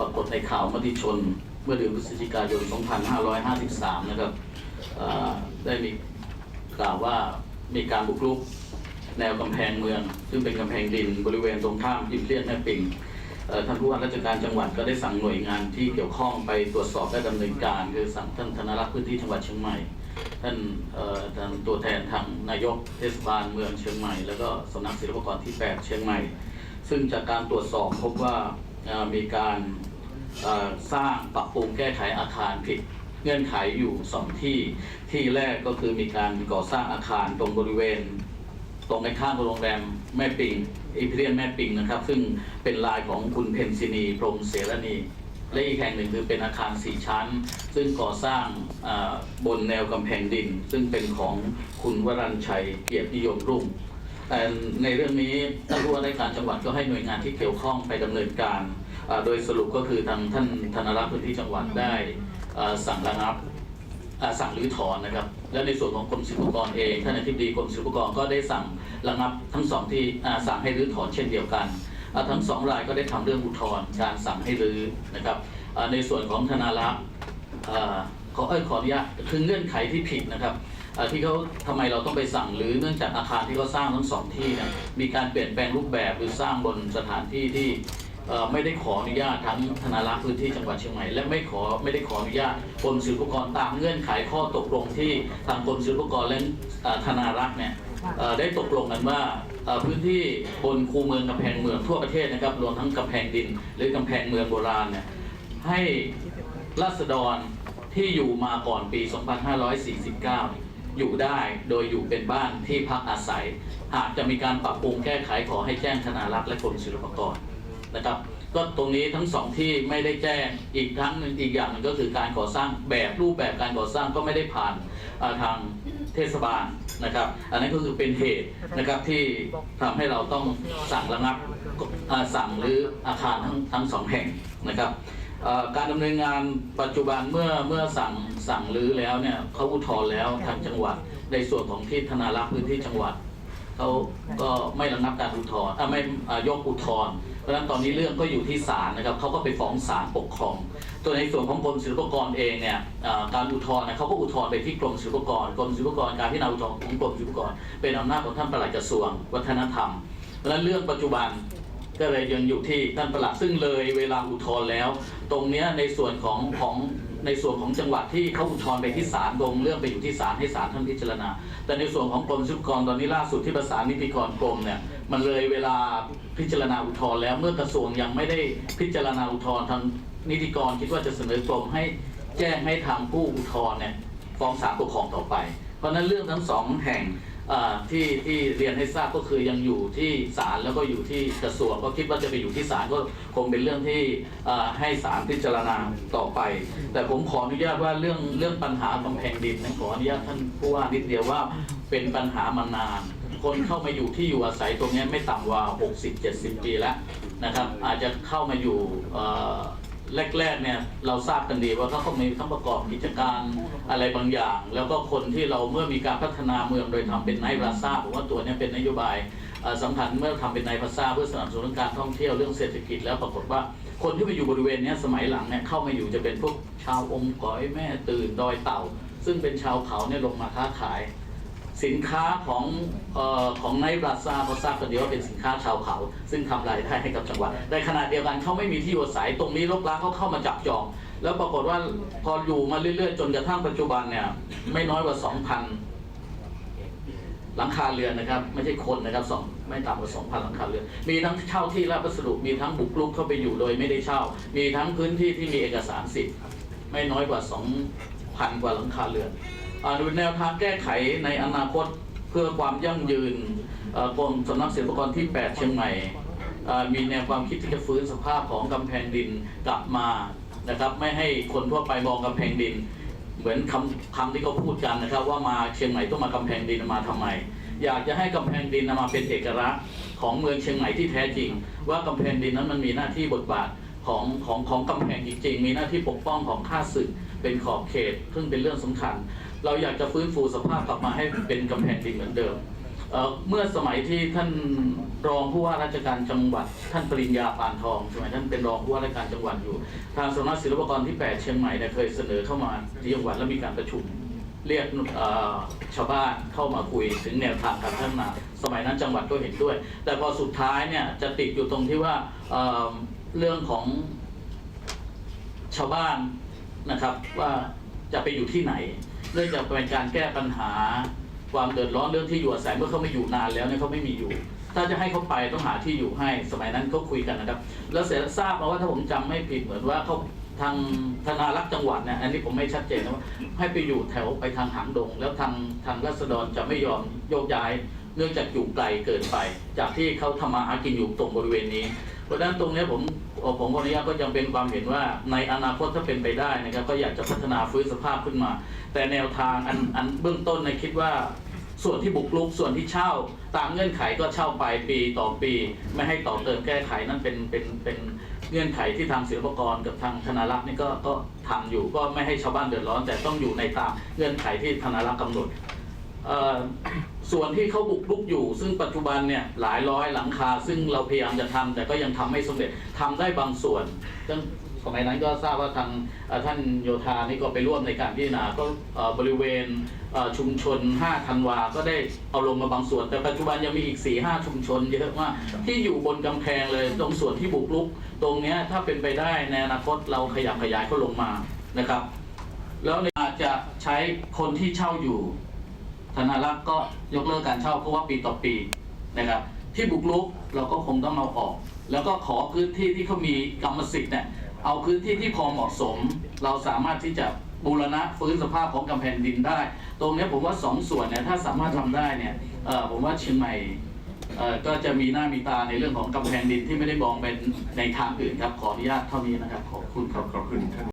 ปรากฏในข่าวมติชน เมื่อเดือนพฤศจิกายน 2553 นะครับได้มีกล่าวว่ามีการบุกรุกแนวกำแพงเมือง ซึ่งเป็นกำแพงดินบริเวณตรงข้ามยิมเลียนแม่ปิงท่านผู้ว่าราชการจังหวัดก็ได้สั่งหน่วยงานที่เกี่ยวข้องไปตรวจสอบและดำเนินการคือสั่งท่านธนรักษ์พื้นที่จังหวัดเชียงใหม่ ท่านท่านตัวแทนทางนายกเทศบาลเมืองเชียงใหม่ แล้วก็สำนักศิลปากรที่ 8 เชียงใหม่ ซึ่งจากการตรวจสอบพบว่า มีการสร้างปรับปรุงแก้ไขอาคารผิดเงื่อนไขอยู่สองที่ที่แรกก็คือมีการก่อสร้างอาคารตรงบริเวณ ตรงในข้างโรงแรมแม่ปิงอิมพีเรียนแม่ปิงนะครับ ซึ่งเป็นลายของคุณเพนซินีพรมเสรณีและอีกแห่งหนึ่งคือเป็นอาคารสี่ชั้น ซึ่งก่อสร้างบนแนวกำแพงดิน ซึ่งเป็นของคุณวรัญชัยเกียรตินิยมรุ่ง แต่ในเรื่องนี้ท่านผู้ว่าราชการจังหวัดก็ให้หน่วยงานที่เกี่ยวข้องไปดำเนินการอ่าโดยสรุปก็คือทางท่านธนรักษ์พื้นที่จังหวัดได้อ่าสั่งระงับอ่าสั่งรื้อถอนนะครับ และในส่วนของกรมศิลปากรเองท่านอธิบดีกรมศิลปากรก็ได้สั่งระงับทั้งสองที่อ่าสั่งให้รื้อถอนเช่นเดียวกันอ่าทั้งสองรายก็ได้ทำเรื่องอุทธรณ์การสั่งให้รื้อนะครับอ่าในส่วนของธนารักษ์ อ่าขอเอ้ยขออนุญาตคือเงื่อนไขที่ผิดนะครับที่เขาทำไมเราต้องไปสั่งหรือเนื่องจากอาคารที่เขาสร้างทั้งสองที่เนี่ยมีการเปลี่ยนแปลงรูปแบบหรือสร้างบนสถานที่ที่ไม่ได้ขออนุญาตทั้งธนารักษ์พื้นที่จังหวัดเชียงใหม่และไม่ขอไม่ได้ขออนุญาตกรมศิลปากรตามเงื่อนไขข้อตกลงที่ทางกรมศิลปากรและธนารักษ์เนี่ยได้ตกลงกันว่าพื้นที่บนคูเมืองกำแพงเมืองทั่วประเทศนะครับรวมทั้งกำแพงดิน หรือกำแพงเมืองโบราณเนี่ยให้ราษฎร ที่อยู่มาก่อนปี 2549 อยู่ได้โดยอยู่เป็นบ้านที่พักอาศัย หากจะมีการปรับปรุงแก้ไขขอให้แจ้งธนารักษ์และกรมศิลปากรนะครับ ก็ตรงนี้ทั้งสองที่ไม่ได้แจ้งอีกครั้งหนึ่งอีกอย่างหนึงก็คือการก่อสร้างแบบรูปแบบการก่อสร้างก็ไม่ได้ผ่านทางเทศบาลนะครับ อันนั้นก็คือเป็นเหตุนะครับที่ทำให้เราต้องสั่งระงับสั่งหรืออาคารทั้งทั้งสองแห่งนะครับ การดำเนินงานปัจจุบันเมื่อเมื่อสั่งสั่งรื้อแล้วเนี่ยเขาอุทธรณ์แล้วทางจังหวัด ในส่วนของที่ธนารักษ์พื้นที่จังหวัดเขาก็ไม่ระงับการอุทธรณ์อ่าไม่ยกอุทธรณ์เพราะฉะนั้นตอนนี้เรื่องก็อยู่ที่ศาลนะครับเขาก็ไปฟ้องศาลปกครอง ตัวในส่วนของกรมศิลปากรเองเนี่ยการอุทธรณ์เขาก็อุทธรณ์ไปที่กรมศิลปากรกรมศิลปากรการพิจารณาอุทธรณ์ของกรมศิลปากรเป็นอำนาจของท่านปลัดกระทรวง วัฒนธรรมเพราะเรื่องปัจจุบัน ก็เลยยังอยู่ที่ท่านประหลัดซึ่งเลยเวลาอุทธรณ์แล้ว ตรงเนี้ยในส่วนของของในส่วนของจังหวัดที่เขาอุทธรณ์ไปที่ศาลลงเรื่องไปอยู่ที่ศาลให้ศาลท่านพิจารณา แต่ในส่วนของกรมศิลปากรตอนนี้ล่าสุดที่ประสานนิติกรกรมเนี่ยมันเลยเวลาพิจารณาอุทธรณ์แล้วเมื่อกระทรวงยังไม่ได้พิจารณาอุทธรณ์ทางนิติกรคิดว่าจะเสนอกรมให้แจ้งให้ทางผู้อุทธรณ์เนี่ยฟ้องศาลปกครองต่อไป เพราะนั้นเรื่องทั้งสองแห่ง ที่ที่เรียนให้ทราบก็คือยังอยู่ที่ศาลแล้วก็อยู่ที่กระทรวงก็คิดว่าจะไปอยู่ที่ศาลก็คงเป็นเรื่องที่ให้ศาลพิจารณาต่อไป แต่ผมขออนุญาตว่าเรื่องเรื่องปัญหากำแพงดินนะขออนุญาตท่านผู้ว่านิดเดียวว่าเป็นปัญหามานาน คนเข้ามาอยู่ที่อยู่อาศัยตรงนี้ไม่ต่ำกว่า 60-70 ปีแล้วนะครับ อาจจะเข้ามาอยู่ แรกๆเนี่ยเราทราบกันดีว่าเขาก็มีทั้งประกอบกิจการอะไรบางอย่าง แล้วก็คนที่เราเมื่อมีการพัฒนาเมืองโดยทำเป็นไนท์พลาซ่าผมว่าตัวเนี้เป็นนโยบายสำคัญเมื่อทำเป็นไนท์พลาซ่าเพื่อสนับสนุนการท่องเที่ยวเรื่องเศรษฐกิจแล้วปรากฏว่าคนที่มาอยู่บริเวณเนี้ยสมัยหลังเนี่ยเข้ามาอยู่จะเป็นพวกชาวอมก๋อยแม่ตื่นดอยเต่า ซึ่งเป็นชาวเขาเนี่ยลงมาค้าขาย สินค้าของเออของไนท์บราซาเขาทราบกันดีว่าเป็นสินค้าชาวเขา ซึ่งทำรายได้ให้กับจังหวัดในขณะเดียวกันเขาไม่มีที่อยู่อาศัยตรงนี้รกร้างเขาเข้ามาจับจอง แล้วปรากฏว่าพออยู่มาเรื่อยๆ จนกระทั่งปัจจุบันเนี่ยไม่น้อยกว่า 2,000 หลังคาเรือนนะครับ ไม่ใช่คนนะครับสองไม่ต่ำกว่า 2,000 หลังคาเรือนมีทั้งเช่าที่รับวัสดุมีทั้งบุกรุกเข้าไปอยู่โดยไม่ได้เช่า มีทั้งพื้นที่ที่มีเอกสารสิทธิ์ไม่น้อยกว่า 2,000 กว่าหลังคาเรือน ดูแนวทางแก้ไขในอนาคตเพื่อความยั่งยืนกรมสำนักศิลปากรที่ 8 เชียงใหม่ มีแนวความคิดที่จะฟื้นสภาพของกำแพงดินกลับมานะครับไม่ให้คนทั่วไปมองกำแพงดิน เหมือนคำคำที่เขาพูดกันนะครับ ว่ามาเชียงใหม่ต้องมากำแพงดินมาทำไม อยากจะให้กำแพงดินมาเป็นเอกลักษณ์ของเมืองเชียงใหม่ที่แท้จริง ว่ากำแพงดินนั้นมันมีหน้าที่บทบาทของของของกำแพงจริงๆ มีหน้าที่ปกป้องของข้าศึกเป็นขอบเขต ซึ่งเป็นเรื่องสำคัญ เราอยากจะฟื้นฟูสภาพกลับมาให้เป็นกำแพงดินเหมือนเดิมเเมื่อสมัยที่ท่านรองผู้ว่าราชการจังหวัด ท่านปริญญาปานทองสมัยท่านเป็นรองผู้ว่าราชการจังหวัดอยู่ ทางสำนักศิลปากรที่ 8 เชียงใหม่เนี่ยเคยเสนอเข้ามาที่จังหวัดแล้วมีการประชุมเรียกชาวบ้านเข้ามาคุยถึงแนวทางการพัฒนาสมัยนั้นจังหวัดก็เห็นด้วย แต่พอสุดท้ายเนี่ยจะติดอยู่ตรงที่ว่าเเรื่องของชาวบ้านนะครับว่าจะไปอยู่ที่ไหน เรื่องจะเป็นการแก้ปัญหาความเดือดร้อนเรื่องที่อยู่อาศัยเมื่อเขาไม่อยู่นานแล้วเนี่ยเขาไม่มีอยู่ ถ้าจะให้เขาไปต้องหาที่อยู่ให้สมัยนั้นเขาคุยกันนะครับ แล้วเสร็จทราบมาว่าถ้าผมจำไม่ผิดเหมือนว่าเขาทางธนารักษ์จังหวัดเนี่ยอันนี้ผมไม่ชัดเจนนะว่าให้ไปอยู่แถวไปทางหางดง แล้วทางทางรัษฎรจะไม่ยอมโยกย้าย เนื่องจากอยู่ไกลเกินไป จากที่เขาทำมาหากินอยู่ตรงบริเวณนี้ ราะฉะนั้นตรงนี้ผมผมขอนุญาตก็ยังเป็นความเห็นว่าในอนาคตถ้าเป็นไปได้นะครับ ก็อยากจะพัฒนาฟื้นสภาพขึ้นมา แต่แนวทางอันอันเบื้องต้นในคิดว่าส่วนที่บุกรุกส่วนที่เช่าตามเงื่อนไขก็เช่าไปปีต่อปี ไม่ให้ต่อเติมแก้ไขนั่นเป็นเป็นเป็นเงื่อนไขที่ทางศิลปกรกับทางธนารักษ์นี่ก็ก็ทำอยู่ก็ไม่ให้ชาวบ้านเดือดร้อน แต่ต้องอยู่ในตามเงื่อนไขที่ธนารักษ์กำหนดเอ่อ ส่วนที่เขาบุกรุกอยู่ ซึ่งปัจจุบันเนี่ยหลายร้อยหลังคา ซึ่งเราพยายามจะทำแต่ก็ยังทำไม่สำเร็จทำได้บางส่วนซึ่งสมัยนั้นก็ทราบว่าทางท่านโยธานี่ก็ไปร่วมในการพิจารณาก็บริเวณชุมชน 5 ธันวา ก็ได้เอาลงมาบางส่วน แต่ปัจจุบันยังมีอีก 4 5 ชุมชนเยอะมากที่อยู่บนกำแพงเลยตรงส่วนที่บุกรุก ตรงนี้ถ้าเป็นไปได้ในอนาคตเราขยับขยายเขาลงมานะครับ แล้วอาจจะใช้คนที่เช่าอยู่ ธนารักษ์ก็ยกเลิกการเช่าเพราะว่าปีต่อปีนะครับ ที่บุกรุกเราก็คงต้องเอาออก แล้วก็ขอพื้นที่ที่เขามีกรรมสิทธิ์เนี่ยเอาพื้นที่ที่พอเหมาะสม เราสามารถที่จะบูรณะฟื้นสภาพของกำแพงดินได้ ตรงนี้ผมว่าสองส่วนเนี่ยถ้าสามารถทำได้เนี่ยผมว่าเชียงใหม่ก็จะมีหน้ามีตาในเรื่องของกำแพงดินที่ไม่ได้มองเป็นในทางอื่นครับขออนุญาตเท่านี้นะครับขอบคุณครับขอบคุณท่าน